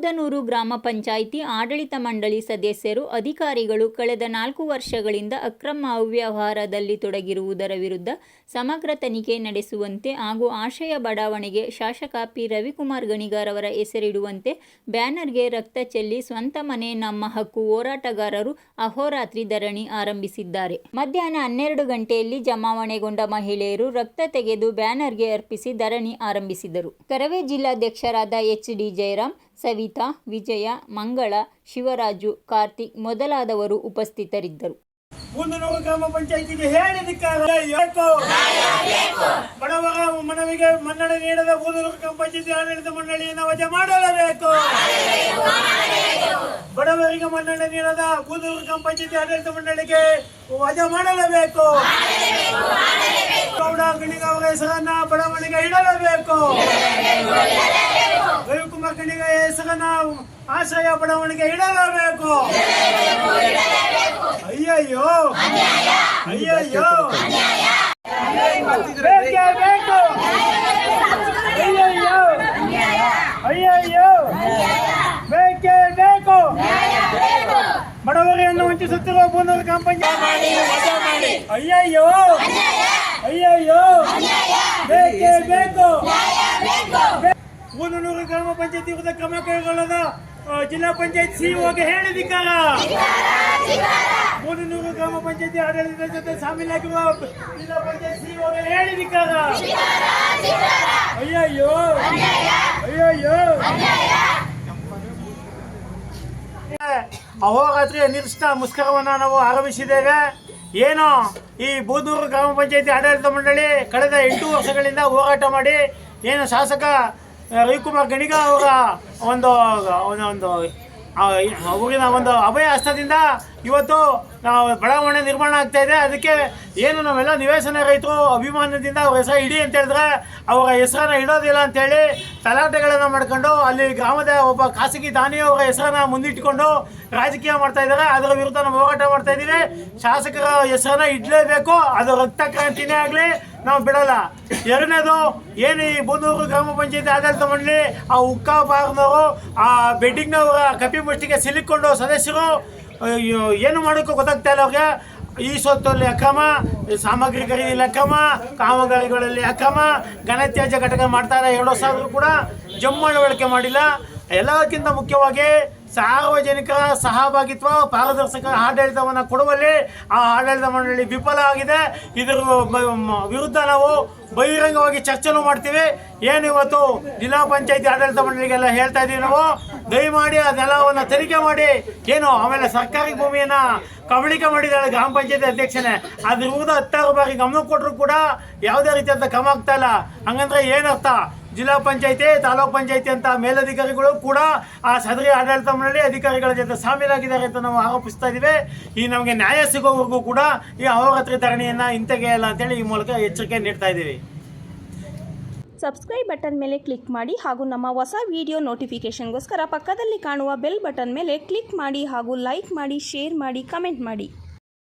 ಬೂದನೂರು ಗ್ರಾಮ ಪಂಚಾಯಿತಿ ಆಡಳಿತ ಮಂಡಳಿ ಸದಸ್ಯರು, ಅಧಿಕಾರಿಗಳು ಕಳೆದ ನಾಲ್ಕು ವರ್ಷಗಳಿಂದ ಅಕ್ರಮ ಅವ್ಯವಹಾರದಲ್ಲಿ ತೊಡಗಿರುವುದರ ವಿರುದ್ಧ ಸಮಗ್ರ ತನಿಖೆ ನಡೆಸುವಂತೆ ಹಾಗೂ ಆಶಯ ಬಡಾವಣೆಗೆ ಶಾಸಕ ಪಿ. ರವಿಕುಮಾರ್ ಗಣಿಗಾರ್ ಅವರ ಹೆಸರಿಡುವಂತೆ ಬ್ಯಾನರ್ಗೆ ರಕ್ತ ಚೆಲ್ಲಿ ಸ್ವಂತ ಮನೆ, ನಮ್ಮ ಹಕ್ಕು ಹೋರಾಟಗಾರರು ಅಹೋರಾತ್ರಿ ಧರಣಿ ಆರಂಭಿಸಿದ್ದಾರೆ. ಮಧ್ಯಾಹ್ನ ಹನ್ನೆರಡು ಗಂಟೆಯಲ್ಲಿ ಜಮಾವಣೆಗೊಂಡ ಮಹಿಳೆಯರು ರಕ್ತ ತೆಗೆದು ಬ್ಯಾನರ್ಗೆ ಅರ್ಪಿಸಿ ಧರಣಿ ಆರಂಭಿಸಿದರು. ಕರವೇ ಜಿಲ್ಲಾಧ್ಯಕ್ಷರಾದ ಎಚ್. ಡಿ. ಜಯರಾಮ್ ಸವಿತಾ, ವಿಜಯ, ಮಂಗಳ, ಶಿವರಾಜು, ಕಾರ್ತಿಕ್ ಮೊದಲಾದವರು ಉಪಸ್ಥಿತರಿದ್ದರು. ಮುಂದನೂರು ಗ್ರಾಮ ಪಂಚಾಯತಿಗೆ ಹೇಳಿದಕ್ಕಾಗಲ್ಲ ಯಾಕೋ ಬಡವರ ಮನವಿಗೆ ಮನ್ನಣೆ ನೀಡದ ಬೂದನೂರು ಗ್ರಾಮ ಪಂಚಾಯತಿ ಆಡಳಿತ ಮಂಡಳಿಯನ್ನು ವಜಾ ಮಾಡಲೇಬೇಕು. ಬಡವರಿಗೆ ಮನ್ನಣೆ ನೀಡದ ಬೂದನೂರು ಗ್ರಾಮ ಪಂಚಾಯತಿ ಆಡಳಿತ ಮಂಡಳಿಗೆ ವಜಾ ಮಾಡಲೇಬೇಕು. ಗೌಡ ಗಣಿಗ ಅವರ ಹೆಸರನ್ನ ಬಡವಣಿಗೆ ಇಡಲೇಬೇಕು. ರವಿಕುಮಾರ್ ಹೆಸರ ನಾವು ಆಶಯ ಬಡವಣಿಗೆ ಇಡಲೇಬೇಕು. ಅಯ್ಯಯ್ಯೋ. ಅಯ್ಯಯ್ಯೋ. ಬೇಕೇ ಬೇಕು. ಅಯ್ಯಯ್ಯೋ. ಅಯ್ಯಯ್ಯೋ. ಬೇಕೇ ಬೇಕು. ಬಡವರಿಯನ್ನು ವಂಚಿಸುತ್ತಿರುವ ಬೂನೂರು ಕಂಪನಿ ಅಯ್ಯಯ್ಯೋ. ಅಯ್ಯಯ್ಯೋ. ಬೇಕೇ ಬೇಕು. ಬೂನೂರು ಗ್ರಾಮ ಪಂಚಾಯತಿ ವಿರುದ್ಧ ಕ್ರಮ ಕೈಗೊಳ್ಳದ ಜಿಲ್ಲಾ ಪಂಚಾಯತ್ ಸಿಇಒಗೆ ಹೇಳಿದಿಕ್ಕಾರ ನೂರು ಗ್ರಾಮ ಪಂಚಾಯತಿ ಆಡಳಿತದ ಜೊತೆ ಸಾಮೀಲಾಗಿರುವ ಜಿಲ್ಲಾ ಪಂಚಾಯತ್ ಸಿಇಒಗೆ ಹೇಳಿದಿಕ್ಕಾರ ಅಯ್ಯಯ್ಯೋ. ಅಯ್ಯಯ್ಯೋ. ಅಹೋರಾತ್ರಿ ನಿರ್ಷ್ಟ ಮುಷ್ಕರವನ್ನು ನಾವು ಆರಂಭಿಸಿದ್ದೇವೆ. ಏನು? ಈ ಬೂದೂರು ಗ್ರಾಮ ಪಂಚಾಯತಿ ಆಡಳಿತ ಮಂಡಳಿ ಕಳೆದ ಎಂಟು ವರ್ಷಗಳಿಂದ ಹೋರಾಟ ಮಾಡಿ ಏನು ಶಾಸಕ ರವಿಕುಮಾರ್ ಗಣಿಗ ಅವರ ಒಂದು, ಒಂದು- ಊರಿನ ಒಂದು ಅಭಯ ಹಸ್ತದಿಂದ ಇವತ್ತು ಬಡಾವಣೆ ನಿರ್ಮಾಣ ಆಗ್ತಾ ಇದೆ. ಅದಕ್ಕೆ ಏನು ನಾವೆಲ್ಲ ನಿವೇಶನ ರೈತರು ಅಭಿಮಾನದಿಂದ ಅವ್ರ ಹೆಸರು ಇಡಿ ಅಂತ ಹೇಳಿದ್ರೆ ಅವರ ಹೆಸರನ್ನ ಇಡೋದಿಲ್ಲ ಅಂತೇಳಿ ತಲಾಟೆಗಳನ್ನು ಮಾಡ್ಕೊಂಡು ಅಲ್ಲಿ ಗ್ರಾಮದ ಒಬ್ಬ ಖಾಸಗಿ ದಾನಿಯವರ ಹೆಸರನ್ನ ಮುಂದಿಟ್ಟುಕೊಂಡು ರಾಜಕೀಯ ಮಾಡ್ತಾ ಇದ್ದಾರೆ. ಅದರ ವಿರುದ್ಧ ನಾವು ಹೋರಾಟ ಮಾಡ್ತಾ ಇದ್ದೀವಿ. ಶಾಸಕರ ಹೆಸರನ್ನ ಇಡಲೇಬೇಕು. ಅದು ರಕ್ತ ಕ್ರಾಂತಿನೇ ಆಗಲಿ ನಾವು ಬಿಡಲ್ಲ. ಎರಡನೇದು, ಏನು ಈ ಬೂದೂರು ಗ್ರಾಮ ಪಂಚಾಯತಿ ಆಡಳಿತ ಮಂಡಳಿ ಆ ಉಕ್ಕಾ ಬಾರ್ನವರು ಆ ಬೆಡ್ಡಿಂಗ್ನವರ ಕಪಿ ಮುಷ್ಟಿಗೆ ಸಿಲುಕೊಂಡು ಸದಸ್ಯರು ಏನು ಮಾಡೋಕ್ಕೂ ಗೊತ್ತಾಗ್ತಾ ಇಲ್ಲ ಅವ್ರಿಗೆ. ಈ ಸೊತ್ತಲ್ಲಿ ಅಕ್ರಮ ಸಾಮಗ್ರಿ ಖರೀದಿಯಲ್ಲಿ ಅಕ್ರಮ, ಕಾಮಗಾರಿಗಳಲ್ಲಿ ಅಕ್ರಮ, ಘನತ್ಯಾಜ್ಯ ಘಟಕ ಮಾಡ್ತಾರೆ ಎರಡು ಸಾವಿರ ಕೂಡ ಜಮ್ಮು ಅಳವಡಿಕೆ ಮಾಡಿಲ್ಲ. ಎಲ್ಲಕ್ಕಿಂತ ಮುಖ್ಯವಾಗಿ ಸಾರ್ವಜನಿಕರ ಸಹಭಾಗಿತ್ವ, ಪಾರದರ್ಶಕ ಆಡಳಿತವನ್ನು ಕೊಡುವಲ್ಲಿ ಆ ಆಡಳಿತ ಮಂಡಳಿ ವಿಫಲ ಆಗಿದೆ. ಇದರ ವಿರುದ್ಧ ನಾವು ಬಹಿರಂಗವಾಗಿ ಚರ್ಚೆನೂ ಮಾಡ್ತೀವಿ. ಏನು ಇವತ್ತು ಜಿಲ್ಲಾ ಪಂಚಾಯತಿ ಆಡಳಿತ ಮಂಡಳಿಗೆಲ್ಲ ಹೇಳ್ತಾ ಇದ್ದೀವಿ ನಾವು. ದಯಮಾಡಿ ಅದೆಲ್ಲವನ್ನು ತನಿಖೆ ಮಾಡಿ. ಏನು ಆಮೇಲೆ ಸರ್ಕಾರಿ ಭೂಮಿಯನ್ನು ಕಬಳಿಕೆ ಮಾಡಿದ್ದಾಳೆ ಗ್ರಾಮ ಪಂಚಾಯತಿ ಅಧ್ಯಕ್ಷನೇ. ಅದ್ರ ಹತ್ತಾರು ಬಾರಿ ಗಮನ ಕೊಟ್ಟರು ಕೂಡ ಯಾವುದೇ ರೀತಿಯಾದ ಕ್ರಮ ಆಗ್ತಾ ಇಲ್ಲ. ಹಂಗಂದ್ರೆ ಏನರ್ಥ? ಜಿಲ್ಲಾ ಪಂಚಾಯಿತಿ, ತಾಲೂಕ್ ಪಂಚಾಯಿತಿ ಅಂತ ಮೇಲಧಿಕಾರಿಗಳು ಕೂಡ ಆ ಸದರಿ ಆಡಳಿತ ಮಂಡಳಿ ಅಧಿಕಾರಿಗಳ ಜೊತೆ ಸಾಮೀಲಾಗಿದ್ದಾರೆ ಅಂತ ನಾವು ಆರೋಪಿಸ್ತಾ ಇದ್ದೇವೆ. ಈ ನಮಗೆ ನ್ಯಾಯ ಸಿಗೋವರೆಗೂ ಕೂಡ ಈ ಅಹೋರಾತ್ರಿ ಧರಣಿಯನ್ನ ಹಿಂತೆಗೆಯಲ್ಲ ಅಂತೇಳಿ ಈ ಮೂಲಕ ಎಚ್ಚರಿಕೆ ನೀಡ್ತಾ ಇದ್ದೀವಿ. ಸಬ್ಸ್ಕ್ರೈಬ್ ಬಟನ್ ಮೇಲೆ ಕ್ಲಿಕ್ ಮಾಡಿ ಹಾಗೂ ನಮ್ಮ ಹೊಸ ವಿಡಿಯೋ ನೋಟಿಫಿಕೇಷನ್ಗೋಸ್ಕರ ಪಕ್ಕದಲ್ಲಿ ಕಾಣುವ ಬೆಲ್ ಬಟನ್ ಮೇಲೆ ಕ್ಲಿಕ್ ಮಾಡಿ ಹಾಗೂ ಲೈಕ್ ಮಾಡಿ ಶೇರ್ ಮಾಡಿ ಕಮೆಂಟ್ ಮಾಡಿ.